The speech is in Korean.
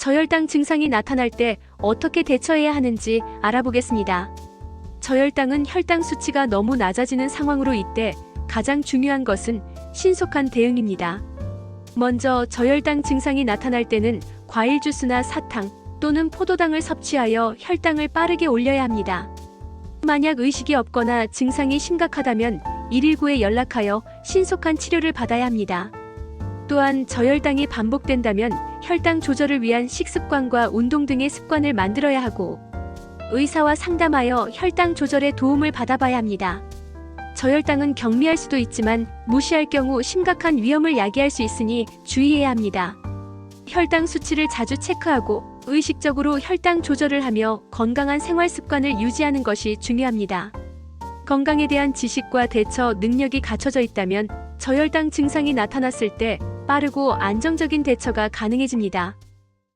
저혈당 증상이 나타날 때 어떻게 대처해야 하는지 알아보겠습니다. 저혈당은 혈당 수치가 너무 낮아지는 상황으로 이때 가장 중요한 것은 신속한 대응입니다. 먼저 저혈당 증상이 나타날 때는 과일 주스나 사탕 또는 포도당을 섭취하여 혈당을 빠르게 올려야 합니다. 만약 의식이 없거나 증상이 심각하다면 119에 연락하여 신속한 치료를 받아야 합니다. 또한 저혈당이 반복된다면 혈당 조절을 위한 식습관과 운동 등의 습관을 만들어야 하고 의사와 상담하여 혈당 조절에 도움을 받아봐야 합니다. 저혈당은 경미할 수도 있지만 무시할 경우 심각한 위험을 야기할 수 있으니 주의해야 합니다. 혈당 수치를 자주 체크하고 의식적으로 혈당 조절을 하며 건강한 생활 습관을 유지하는 것이 중요합니다. 건강에 대한 지식과 대처 능력이 갖춰져 있다면 저혈당 증상이 나타났을 때 빠르고 안정적인 대처가 가능해집니다.